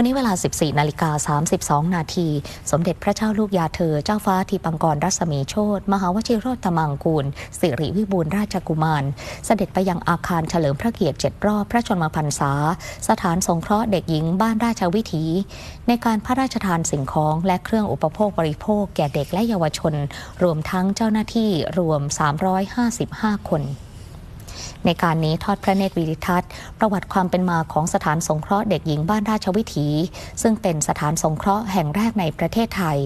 วันนี้เวลา 14 นาฬิกา 32 นาที สมเด็จพระเจ้าลูกยาเธอ เจ้าฟ้าทีปังกรรัศมีโชตมหาวชิโรตมังกูล สิริวิบูลราชกุมาร เสด็จไปยังอาคารเฉลิมพระเกียรติเจ็ดรอบพระชนมพรรษา สถานสงเคราะห์เด็กหญิงบ้านราชวิถี ในการพระราชทานสิ่งของและเครื่องอุปโภคบริโภคแก่เด็กและเยาวชน รวมทั้งเจ้าหน้าที่รวม 355 คน ในการนี้ทอดพระเนตรวิริทัศน์ ประวัติความเป็นมาของสถานสงเคราะห์เด็กหญิงบ้านราชวิถี ซึ่งเป็นสถานสงเคราะห์แห่งแรกในประเทศไทย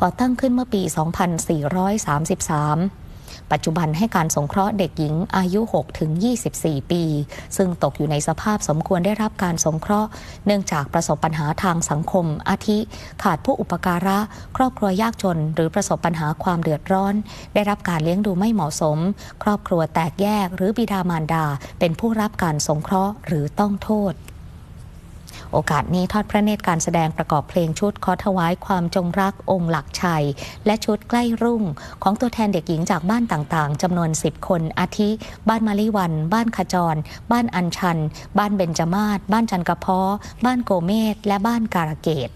ก่อตั้งขึ้นเมื่อปี 2433 ปัจจุบันให้การสงเคราะห์เด็กหญิงอายุ 6 ถึง 24 ปี ซึ่งตกอยู่ในสภาพสมควรได้รับการสงเคราะห์ เนื่องจากประสบปัญหาทางสังคม อาทิ ขาดผู้อุปการะ ครอบครัวยากจน หรือประสบปัญหาความเดือดร้อน ได้รับการเลี้ยงดูไม่เหมาะสม ครอบครัวแตกแยก หรือบิดามารดา เป็นผู้รับการสงเคราะห์หรือต้องโทษ โอกาสนี้ทอดพระเนตรการแสดงประกอบเพลงชุดขอถวายความจงรักองค์หลักชัย และชุดใกล้รุ่ง ของตัวแทนเด็กหญิงจากบ้านต่างๆจำนวน 10 คน อาทิ บ้านมาลิวัน บ้านขจร บ้านอัญชัน บ้านเบญจมาศบ้านจันกระเพาะบ้านโกเมศและบ้านการะเกต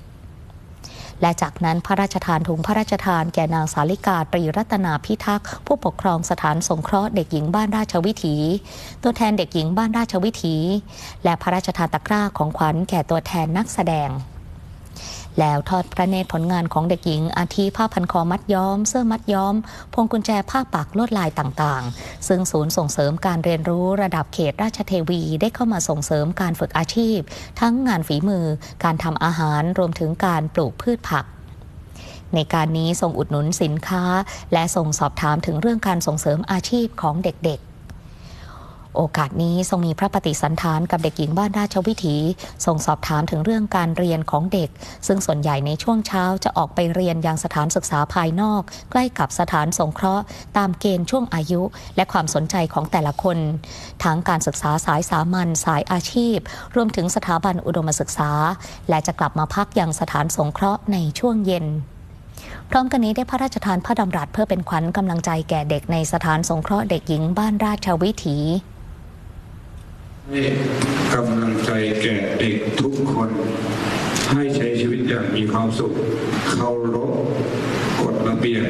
และจากนั้นพระราชทานถุงพระราชทานแก่นางสาลิกาตรีรัตนาพิทักษ์ผู้ปกครองสถานสงเคราะห์เด็กหญิงบ้านราชวิถี ตัวแทนเด็กหญิงบ้านราชวิถี และพระราชทานตะกร้าของขวัญแก่ตัวแทนนักแสดง แล้วทอดพระเนตรผลงานของเด็กหญิง อาทิผ้าพันคอมัดย้อม เสื้อมัดย้อม พวงกุญแจผ้าปักลวดลายต่างๆ ซึ่งศูนย์ส่งเสริมการเรียนรู้ระดับเขตราชเทวีได้เข้ามาส่งเสริมการฝึกอาชีพ ทั้งงานฝีมือ การทำอาหารรวมถึงการปลูกพืชผักในการนี้ส่งอุดหนุนสินค้า และส่งสอบถามถึงเรื่องการส่งเสริมอาชีพของเด็กๆ โอกาสนี้ทรงมีพระปฏิสันฐานกับเด็กหญิงบ้านราชวิถีทรงสอบถามถึงเรื่องการเรียนของเด็ก ซึ่งส่วนใหญ่ในช่วงเช้าจะออกไปเรียนยังสถานศึกษาภายนอก ใกล้กับสถานสงเคราะห์ ตามเกณฑ์ช่วงอายุ และความสนใจของแต่ละคนทั้งการศึกษาสายสามัญสายอาชีพ รวมถึงสถาบันอุดมศึกษา และจะกลับมาพักยังสถานสงเคราะห์ในช่วงเย็นพร้อมกันนี้ได้พระราชทานพระดำรัสเพื่อเป็นขวัญกำลังใจแก่เด็กในสถานสงเคราะห์เด็กหญิงบ้านราชวิถี ให้กำลังใจแก่เด็กทุกคน ให้ใช้ชีวิตอย่างมีความสุข เคารพกฎระเบียบ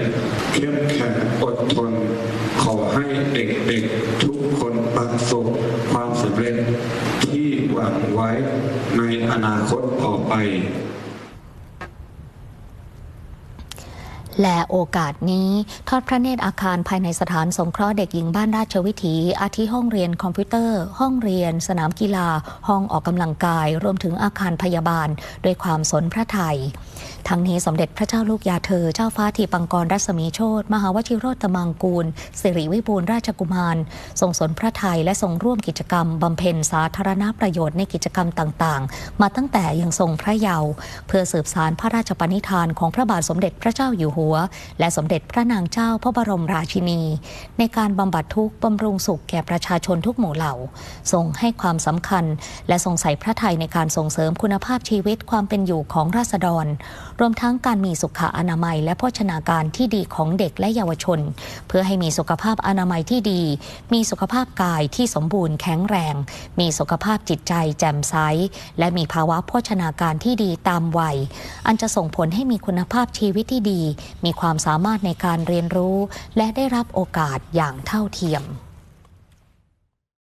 เข้มแข็งอดทน ขอให้เด็กๆทุกคนประสบความสำเร็จที่หวังไว้ในอนาคตต่อไป และโอกาสนี้ ทอดพระเนตรอาคารภายในสถานสงเคราะห์เด็กหญิงบ้านราชวิถี อาทิห้องเรียนคอมพิวเตอร์ ห้องเรียน สนามกีฬา ห้องออกกำลังกาย รวมถึงอาคารพยาบาล ด้วยความสนพระไทย ทั้งนี้สมเด็จพระเจ้าลูกยาเธอ เจ้าฟ้าทีปังกรรัศมีโชตมหาวชิโรตมังกูล สิริวิบูลราชกุมาร ทรงสนพระไทยและทรงร่วมกิจกรรมบำเพ็ญสาธารณประโยชน์ในกิจกรรมต่างๆ มาตั้งแต่ยังทรงพระเยาว์เพื่อสืบสารพระราชปณิธานของพระบาทสมเด็จพระเจ้าอยู่หัวและสมเด็จพระนางเจ้าพระบรมราชินี ในการบำบัดทุกข์บำรุงสุขแก่ประชาชนทุกหมู่เหล่า ทรงให้ความสำคัญ และทรงใส่พระไทยในการส่งเสริมคุณภาพชีวิตความเป็นอยู่ของราษฎร รวมทั้งการมีสุขอนามัย และโภชนาการที่ดีของเด็กและเยาวชน เพื่อให้มีสุขภาพอนามัยที่ดี มีสุขภาพกายที่สมบูรณ์แข็งแรง มีสุขภาพจิตใจแจ่มใสและมีภาวะโภชนาการที่ดีตามวัย อันจะส่งผลให้มีคุณภาพชีวิตที่ดี มีความสามารถในการเรียนรู้ และได้รับโอกาสอย่างเท่าเทียม